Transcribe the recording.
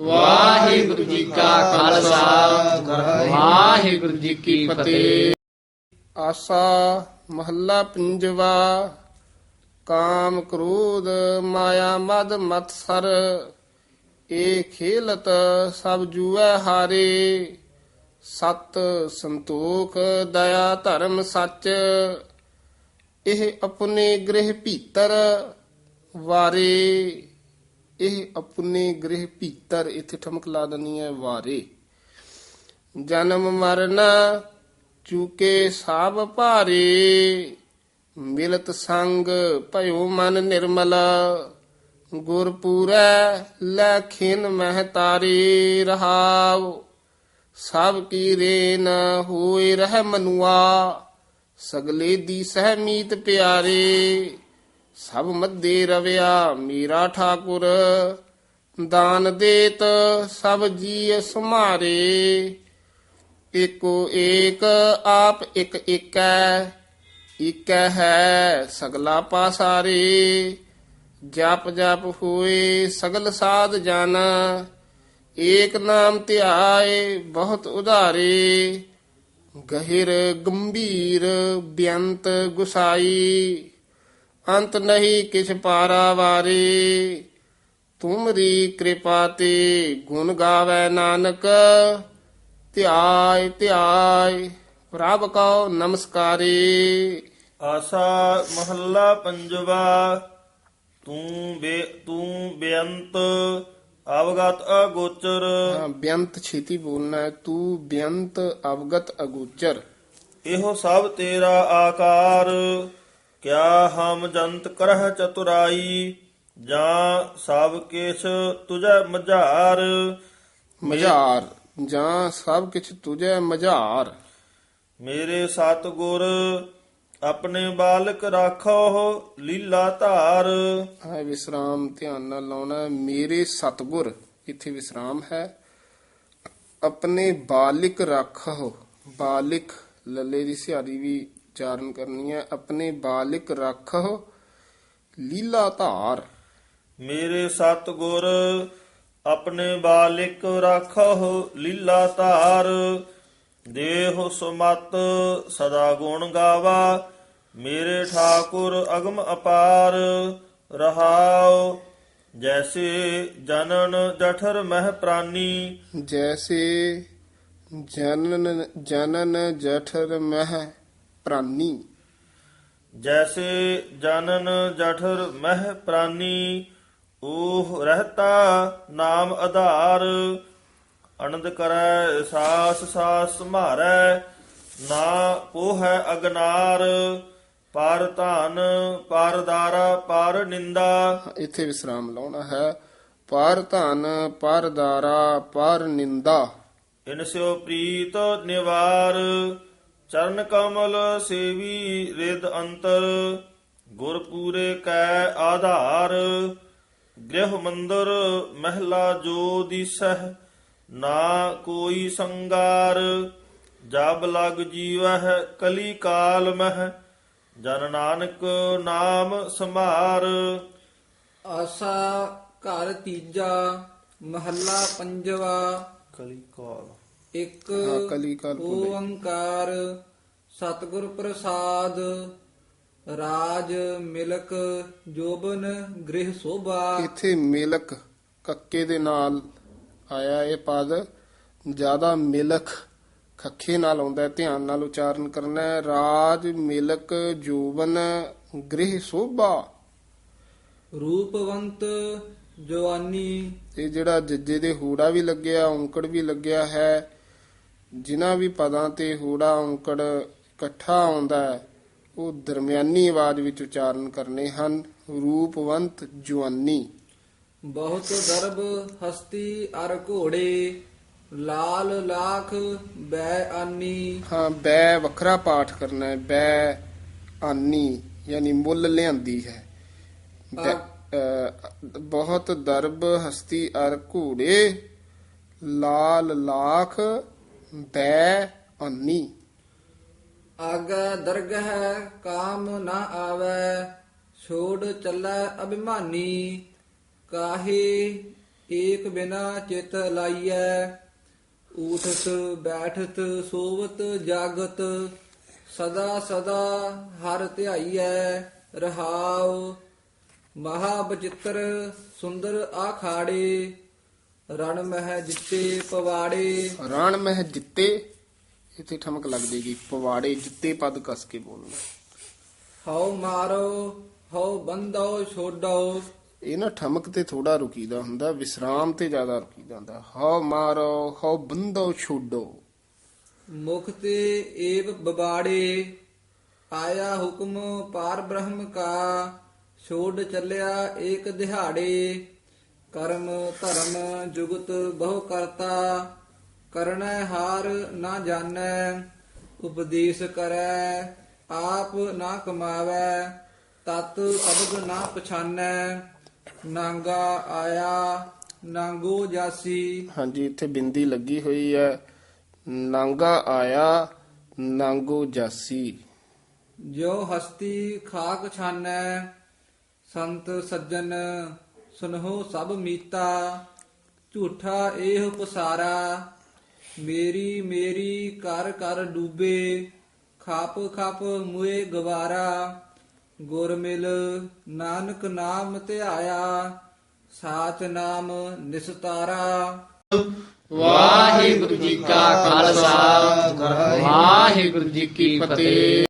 ਵਾਹਿਗੁਰੂ ਜੀ ਕਾ ਖਾਲਸਾ। ਵਾਹਿਗੁਰੂ ਜੀ ਕੀ ਫਤਿਹ। ਆਸਾ ਮਹੱਲਾ ਪੰਜਵਾ, ਕਾਮ ਕ੍ਰੋਧ, ਮਾਇਆ ਮਦ ਮਤਸਰ ਏ ਖੇਲਤ ਸਭ ਜੂਐ ਹਾਰੇ। ਸਤ ਸੰਤੋਖ, ਦਇਆ ਧਰਮ ਸੱਚ, ਇਹ ਆਪਣੇ ਗ੍ਰਹਿ ਭੀਤਰ ਵਾਰੇ। ਇਹ ਆਪਣੇ ਗ੍ਰਹਿ ਭੀਤਰ ਇੱਥੇ ਠਮਕ ਲਾ ਦਨੀ ਹੈ ਵਾਰੇ। ਜਨਮ ਮਰਨ ਚੂਕੇ ਸਭ ਭਾਰੇ, ਮਿਲਤ ਸੰਗ ਭਇਓ ਮਨ ਨਿਰਮਲ, ਗੁਰਪੂਰੈ ਲੈ ਖਿਨ ਮਹਿ ਤਾਰੇ ਰਹਾਉ। ਸਭ ਕੀ ਰੇਨ ਹੋਏ ਰਹਿ ਮਨੁਆ, ਸਗਲੇ ਦੀ ਸਹਿਮੀਤ ਪਿਆਰੇ। ਸਭ ਮੱਦੇ ਰਵਿਆ ਮੀਰਾ ਠਾਕੁਰ, ਦਾਨ ਦੇਤ ਸਭ ਜੀ ਸੁਮਾਰੇ। ਏਕੋ ਏਕ ਆਪ ਇੱਕ ਏਕੈ ਏਕੈ ਹੈ ਸਗਲਾ ਪਾਸਾਰੇ। ਜਪ ਜਪ ਹੋਏ ਸਗਲ ਸਾਧ ਜਨ, ਏਕ ਨਾਮ ਧਿਆਏ ਬਹੁਤ ਉਧਾਰੇ। ਗਹਿਰ ਗੰਭੀਰ ਬਿਅੰਤ ਗੁਸਾਈ। ਅੰਤ ਨਹੀਂ ਕਿਛ ਪਾਰਾ ਵਾਰੇ। ਤੁਮਰੀ ਕਿਰਪਾ ਤੇ ਗੁਣ ਗਾਵੇ ਨਾਨਕ। ਧਿਆਇ ਧਿਆਇ ਪ੍ਰਭ ਕਉ ਨਮਸਕਾਰੇ। ਆਸਾ ਮਹੱਲਾ ਪੰਜਵਾ ਤੂੰ ਬੇ ਤੂੰ ਬੇਅੰਤ ਅਵਗਤ ਅਗੋਚਰ। ਹਾਂ, ਬਿਅੰਤ ਛੇਤੀ ਬੋਲਣਾ ਹੈ। ਤੂੰ ਬਿਅੰਤ ਅਵਗਤ ਅਗੋਚਰ। ਇਹੋ ਸਭ ਤੇਰਾ ਆਕਾਰ। ਕਿਆ ਹਮ ਜੰਤ ਕਰਹ ਚਤੁਰਾਈ ਜਾਂ ਸਭ ਕਿਛ ਤੁਝੈ ਮਝਾਰ। ਮਝਾਰ ਜਾਂ ਸਭ ਕਿਛ ਤੁਝੈ ਮਝਾਰ। ਮੇਰੇ ਸਤ ਗੁਰ ਆਪਣੇ ਬਾਲਕ ਰਾਖੋ ਲੀਲਾ ਧਾਰ। ਹੈ ਵਿਸਰਾਮ ਧਿਆਨ ਨਾਲ ਲਾਉਣਾ। ਮੇਰੇ ਸਤਗੁਰ ਇੱਥੇ ਵਿਸਰਾਮ ਹੈ। ਆਪਣੇ ਬਾਲਿਕ ਰੱਖੋ ਬਾਲਿਕ ਲੱਲੇ ਦੀ ਸਿਹਾਰੀ ਵੀ ਉਚਾਰਨ ਕਰਨੀ ਹੈ। ਆਪਣੇ ਬਾਲਿਕ ਰੱਖੋ ਲੀਲਾ ਧਾਰ। ਮੇਰੇ ਸਤ ਗੁਰ ਆਪਣੇ ਬਾਲਿਕ ਰਾਖੋ ਲੀਲਾ ਧਾਰ। ਦੇਹ ਸੁਮਤ ਸਦਾ ਗੁਣ ਗਾਵਾ। ਮੇਰੇ ਠਾਕੁਰ ਅਗਮ ਅਪਾਰ। ਰਹਾਉ ਜੈਸੇ ਜਨਨ ਜਠਰ ਮਹਿ ਪ੍ਰਾਨੀ। ਜੈਸੇ ਜਨਨ ਜਨਨ ਜਠਰ ਮਹਿ ਪ੍ਰਾਨੀ। ਜੈਸੇ ਜਨਨ ਜਠਰ ਮਹਿ ਪ੍ਰਾਨੀ ਓਹ ਰਹਤਾ ਨਾਮ ਆਧਾਰ। ਅਨੰਦ ਕਰੈ ਸਾਸ ਸਾਸ ਮਾਰੈ ਨਾ ਪੋਹੈ ਅਗਨਾਰ। ਪਰ ਧਨ ਪਰ ਦਾਰਾ ਪਰ ਨਿੰਦਾ। ਇੱਥੇ ਵਿਸਰਾਮ ਲਾਉਣਾ ਹੈ। ਪਰ ਧਨ ਪਰ ਦਾਰਾ ਪਰ ਨਿੰਦਾ। ਇਨਸਿਓ ਪ੍ਰੀਤ ਨਿਵਾਰ। ਚਰਨ ਕਮਲ ਸੇਵੀ ਰਿਦ ਅੰਤਰ ਗੁਰ ਪੂਰੇ ਕੈ ਆਧਾਰ। ਗ੍ਰਹ ਮੰਦਰ ਮਹਿਲਾ ਜੋ ਦਿਸਹਿ ਨਾ ਕੋਈ ਸੰਗਾਰ। ਜਬ ਲਗ ਜੀਵਹਿ ਕਲੀ ਕਾਲ ਮਹਿ ਜਨ ਨਾਨਕ ਨਾਮ ਸਮਾਰ। ਆਸਾ ਘਰ ਤੀਜਾ ਮਹੱਲਾ ਪੰਜਵਾ। ਕਲੀ ਕਾਲ। ਇੱਕ ਹਾਂ, ਕਲੀ ਕਾਲ ਭੁੱਲੇ। ਓੰਕਾਰ ਸਤਿਗੁਰ ਪ੍ਰਸਾਦ ਰਾਜ ਮਿਲਕ ਜੋਬਨ ਗ੍ਰਹਿ ਸੋਭਾ। ਇੱਥੇ ਮਿਲਕ ਕੱਕੇ ਦੇ ਨਾਲ ਆਇਆ ਇਹ ਪਦ। ਜ਼ਿਆਦਾ ਮਿਲਕ ਖੱਖੇ ਨਾਲ ਆਉਂਦਾ ਹੈ, ਧਿਆਨ ਨਾਲ ਉਚਾਰਨ ਕਰਨਾ ਹੈ। ਰਾਜ ਮਿਲਕ ਜੋਬਨ ਗ੍ਰਹਿ ਸੋਭਾ। ਰੂਪਵੰਤ ਜਵਾਨੀ। ਇਹ ਜਿਹੜਾ ਜੱਜੇ ਦੇ ਹੂੜਾ ਵੀ ਲੱਗਿਆ ਔਂਕੜ ਵੀ ਲੱਗਿਆ ਹੈ। ਜਿਨ੍ਹਾਂ ਵੀ ਪਦਾਂ ਤੇ ਹੂੜਾ ਔਂਕੜ ਇਕੱਠਾ ਆਉਂਦਾ ਹੈ ਉਹ ਦਰਮਿਆਨੀ ਆਵਾਜ਼ ਵਿੱਚ ਉਚਾਰਨ ਕਰਨੇ ਹਨ ਰੂਪਵੰਤ ਜਵਾਨੀ ਬਹੁਤ ਦਰਬ ਹਸਤੀ ਅਰ ਘੋੜੇ ਲਾਲ ਲਾਖ ਬੈ ਆਨੀ। ਹਾਂ ਬੈ ਵੱਖਰਾ ਪਾਠ ਕਰਨਾ ਹੈ ਬੈ ਆਨੀ ਯਾਨੀ ਮੁੱਲ ਲਿਆਂਦੀ ਹੈ। ਬਹੁਤ ਦਰਬ ਹਸਤੀ ਅਰ ਘੂੜੇ ਲਾਲ ਲਾਖ ਬੈ ਆਨੀ ਆਗਾ ਦਰਗਹ ਕਾਮ ਨਾ ਆਵੈ, ਛੋੜ ਚੱਲੈ ਅਭਿਮਾਨੀ। ਕਾਹੇ ਏਕ ਬਿਨਾ ਚਿਤ ਲਾਈਐ, ਊਠਤ ਬੈਠਤ ਸੋਵਤ ਜਾਗਤ, ਸਦਾ ਸਦਾ ਹਰ ਧਿਆਈਐ, ਰਹਾਉ। ਮਹਾ ਬਚਿੱਤਰ ਸੁੰਦਰ ਆਖਾੜੇ ਰਣ ਮਹਿ ਜਿੱਤੇ ਪਵਾੜੇ। ਰਣ ਮਹਿ ਜਿੱਤੇ ਇੱਥੇ ਠਮਕ ਲੱਗ ਜੇਗੀ ਪਵਾੜੇ ਜਿੱਤੇ ਪਦ ਕਸ ਕੇ ਬੋਲਣਾ। ਹਉ ਮਾਰੋ ਹਉ ਬੰਦੋ ਛੋਡੋ। ਇਹ ਨਾ ਠਮਕ ਤੇ ਥੋੜਾ ਰੁਕੀਦਾ ਹੁੰਦਾ ਵਿਸਰਾਮ ਤੇ ਜ਼ਿਆਦਾ ਰੁਕੀਦਾ ਹੁੰਦਾ। ਹਉ ਮਾਰੋ ਹਉ ਬੰਦੋ ਛੋਡੋ। ਮੁਖ ਤੇ ਏਵ ਬਬਾੜੇ ਆਇਆ ਹੁਕਮ ਪਾਰ ਬ੍ਰਹਮ ਕਾ। ਛੋੜ ਚੱਲਿਆ ਏਕ ਦਿਹਾੜੇ। ਕਰਮ ਧਰਮ ਜੁਗਤ ਬਹੁ ਕਰਤਾ ਕਰਨੈ ਹਾਰ ਨਾ ਜਾਣੈ ਉਪਦੇਸ਼ ਕਰੈ ਆਪ ਨਾ ਕਮਾਵੈ ਤਤ ਅਬਦ ਨਾ ਪਛਾਨੈ ਨਾਂਗਾ ਆਇਆ ਨਾਂਗੋ ਜਾਸੀ। ਹਾਂਜੀ ਇੱਥੇ ਬਿੰਦੀ ਲੱਗੀ ਹੋਈ ਹੈ। ਨਾਂਗਾ ਆਇਆ ਨਾਂਗੋ ਜਾਸੀ। ਜੋ ਹਸਤੀ ਖਾਕ ਛਾਨੈ ਸੰਤ ਸੱਜਣ ਸੁਨਹੁ ਸਭ ਮੀਤਾ, ਝੂਠਾ ਇਹ ਪਸਾਰਾ ਮੇਰੀ ਮੇਰੀ ਕਰ ਕਰ ਡੂਬੇ, ਖਾਪ ਖਾਪ ਮੁਏ ਗਵਾਰਾ, ਗੁਰ ਮਿਲ ਨਾਨਕ ਨਾਮ ਧਿਆਇਆ, ਸਾਚ ਨਾਮ ਨਿਸਤਾਰਾ। ਵਾਹਿਗੁਰੂ ਜੀ ਕਾ ਖਾਲਸਾ, ਵਾਹਿਗੁਰੂ ਜੀ ਕੀ ਫਤਿਹ।